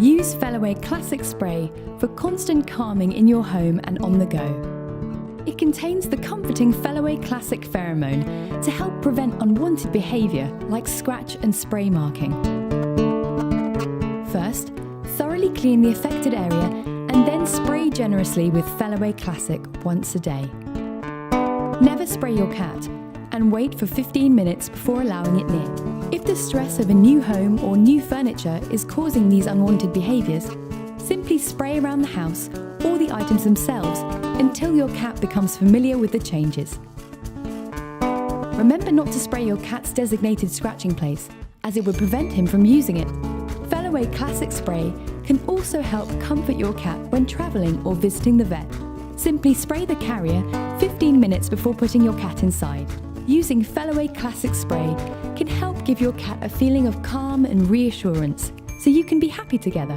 Use Fellaway Classic Spray for constant calming in your home and on the go. It contains the comforting Fellaway Classic pheromone to help prevent unwanted behaviour like scratch and spray marking. First, thoroughly clean the affected area and then spray generously with Fellaway Classic once a day. Never spray your cat and wait for 15 minutes before allowing it near. If the stress of a new home or new furniture is causing these unwanted behaviours, simply spray around the house or the items themselves until your cat becomes familiar with the changes. Remember not to spray your cat's designated scratching place, as it would prevent him from using it. Fellaway Classic Spray can also help comfort your cat when travelling or visiting the vet. Simply spray the carrier 15 minutes before putting your cat inside. Using Fellaway Classic Spray can help give your cat a feeling of calm and reassurance so you can be happy together.